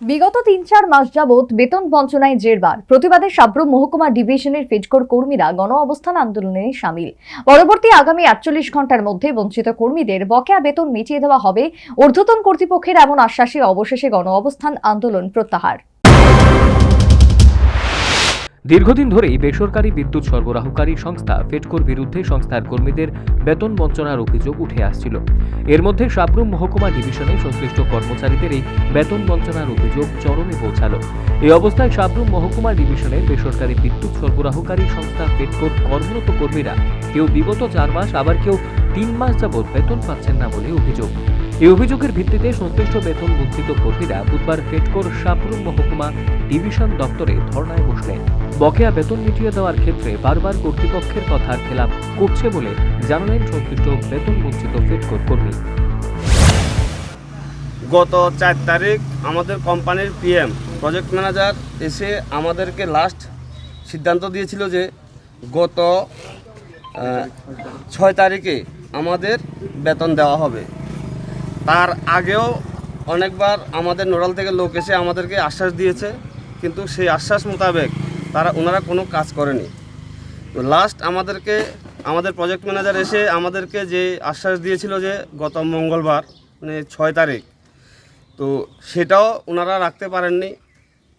বিগত তিন চার মাস যাবৎ বেতন বঞ্চনায় জেরবার। প্রতিবাদে সাব্র মহকুমা ডিভিশনের ফেজকোর কর্মীরা গণ অবস্থান আন্দোলনে সামিল। পরবর্তী আগামী আটচল্লিশ ঘণ্টার মধ্যে বঞ্চিত কর্মীদের বকেয়া বেতন মিটিয়ে দেওয়া হবে। ঊর্ধ্বতন কর্তৃপক্ষের এমন আশ্বাসে অবশেষে গণ অবস্থান আন্দোলন প্রত্যাহার। দীর্ঘদিন ধরেই বেসরকারি বিদ্যুৎ সরবরাহকারী সংস্থা ফেটকোর বিরুদ্ধে সংস্থার কর্মীদের বেতন বঞ্চনার অভিযোগ উঠে আসছিল। এর মধ্যে সাবরুম মহকুমা ডিভিশনে সংশ্লিষ্ট কর্মচারীদের এই বেতন বঞ্চনার অভিযোগ চরমে পৌঁছালো। এই অবস্থায় সাবরুম মহকুমা ডিভিশনের বেসরকারি বিদ্যুৎ সরবরাহকারী সংস্থা ফেডকোর কর্মরত কর্মীরা কেউ বিগত চার মাস, আবার কেউ তিন মাস যাবৎ বেতন পাচ্ছেন না বলে অভিযোগ। এই অভিযোগের ভিত্তিতে সংশ্লিষ্ট বেতন বঞ্চিত কর্মীরা বুধবার ফেডকোর সাবরুম মহকুমা ডিভিশন দপ্তরে ধর্নায় বসলেন। বকেয়া বেতন মিটিয়ে দেওয়ার ক্ষেত্রে বারবার কর্তৃপক্ষের কথার খেলাপ করছে বলে জানালেন সংশ্লিষ্ট বেতন বঞ্চিত ফেডকোর কর্মী। গত চার তারিখ আমাদের কোম্পানির পিএম, প্রজেক্ট ম্যানেজার, এসে আমাদেরকে লাস্ট সিদ্ধান্ত দিয়েছিল যে গত ছয় তারিখে আমাদের বেতন দেওয়া হবে। তার আগেও অনেকবার আমাদের নোডাল থেকে লোক এসে আমাদেরকে আশ্বাস দিয়েছে, কিন্তু সেই আশ্বাস মোতাবেক তারা ওনারা কোনো কাজ করেনি। তো লাস্ট আমাদেরকে, আমাদের প্রজেক্ট ম্যানেজার এসে আমাদেরকে যে আশ্বাস দিয়েছিল যে গত মঙ্গলবার মানে ছয় তারিখ, তো সেটাও ওনারা রাখতে পারেননি।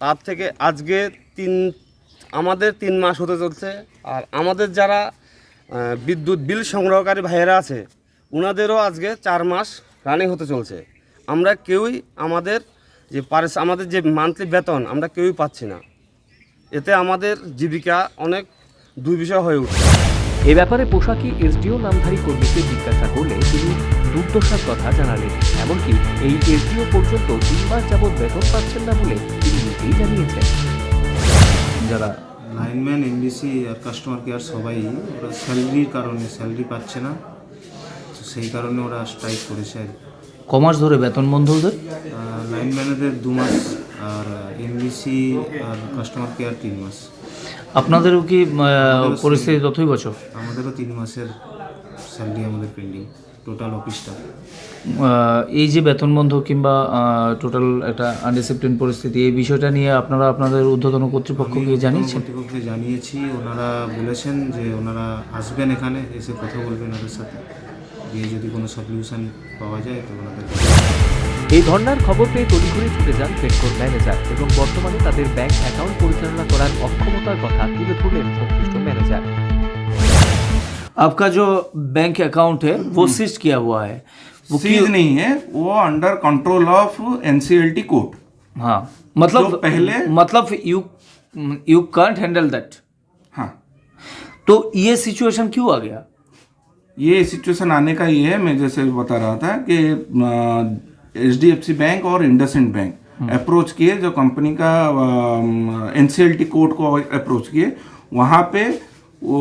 তার থেকে আজকে তিন, আমাদের তিন মাস হতে চলছে, আর আমাদের যারা বিদ্যুৎ বিল সংগ্রহকারী ভাইয়েরা আছে, ওনাদেরও আজকে চার মাস রানিং হতে চলছে। আমরা কেউই আমাদের যে পারিস আমাদের যে মান্থলি বেতন আমরা কেউই পাচ্ছি না। এতে আমাদের জীবিকা অনেক দুর্বিষয় হয়ে উঠছে। এ ব্যাপারে পোশাকি এসডিও নামধারী কর্মীকে জিজ্ঞাসা করলে তিনি দুর্দশার কথা জানালেন। এমনকি এই এসডিও পর্যন্ত তিন মাস যাবৎ বেতন পাচ্ছেন না বলে তিনি নিজেই জানিয়েছেন। যারা লাইনম্যান এমবিসি আর কাস্টমার কেয়ার সবাই ওরা স্যালারির কারণে স্যালারি পাচ্ছে না। সেই কারণে ওরা স্ট্রাইক করেছে আর কি। কমাস ধরে বেতন বন্ধ ওদের আহ, লাইনম্যানেদের দু মাস আর এমবিসি আর কাস্টমার কেয়ার তিন মাস। আপনাদেরও কি আহ, পরিস্থিতি ততই বছর? আমাদেরও তিন মাসের স্যালারি আমাদের পেন্ডিং টোটাল অফিসটা এই যে বেতন বন্ধ কিংবা টোটাল একটা আনডিসিপ্লিন পরিস্থিতি এই বিষয়টা নিয়ে আপনারা আপনাদের ঊর্ধ্বতন কর্তৃপক্ষকে জানিয়েছেন? কর্তৃপক্ষকে জানিয়েছি ওনারা বলেছেন যে ওনারা আসবেন এখানে এসে কথা বলবেন ওদের সাথে। দিয়ে যদি কোনো সলিউশন পাওয়া যায় তো ওনাদের এই ধর্নার খবর পেয়ে তড়িঘড়ি ছুটে যান ফেডকোর ম্যানেজার এবং বর্তমানে তাদের ব্যাংক অ্যাকাউন্ট পরিচালনা করার অক্ষমতার কথা তুলে ধরলেন সংশ্লিষ্ট ম্যানেজার आपका जो बैंक अकाउंट है वो सीज किया हुआ है वो सीज क्यों- नहीं है वो under control of NCLT court हाँ मतलब जो पहले- मतलब you you can't handle that हाँ तो ये सिचुएशन क्यों आ गया ये सिचुएशन आने का ये है मैं जैसे बता रहा था कि H D F C bank और इंडसइंड बैंक अप्रोच किए जो कंपनी का एनसीएलटी कोर्ट को अप्रोच किए वहाँ पे वो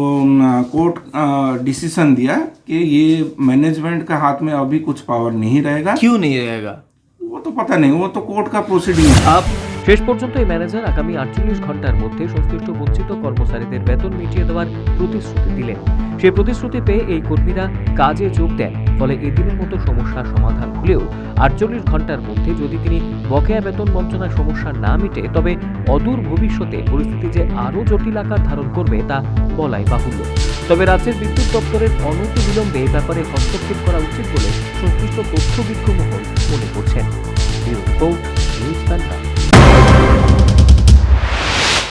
कोर्ट डिसीज़न दिया कि ये मैनेजमेंट के हाथ में अभी कुछ पावर नहीं रहेगा। क्यों नहीं रहेगा? वो तो पता नहीं वो तो कोर्ट का प्रोसीडिंग है। आप শেষ পর্যন্ত এই ম্যানেজার আগামী আটচল্লিশ ঘণ্টার মধ্যে সংশ্লিষ্ট বঞ্চিত কর্মচারীদের বেতন মিটিয়ে দেওয়ার প্রতিশ্রুতি দিলেন। সেই প্রতিশ্রুতি পেয়ে এই কর্মীরা কাজে যোগ দেন, ফলে এদিনের মতো সমস্যার সমাধান হলেও আটচল্লিশ ঘণ্টার মধ্যে যদি তিনি বকেয়া বেতন বঞ্চনার সমস্যা না মিটে, তবে অদূর ভবিষ্যতে পরিস্থিতি যে আরও জটিল আকার ধারণ করবে তা বলাই বাহুল্য। তবে রাজ্যের বিদ্যুৎ দপ্তরের অনন্ত বিলম্বে এ ব্যাপারে হস্তক্ষেপ করা উচিত বলে সংশ্লিষ্ট তথ্যবিজ্ঞ মহল মনে করছেন। Report, news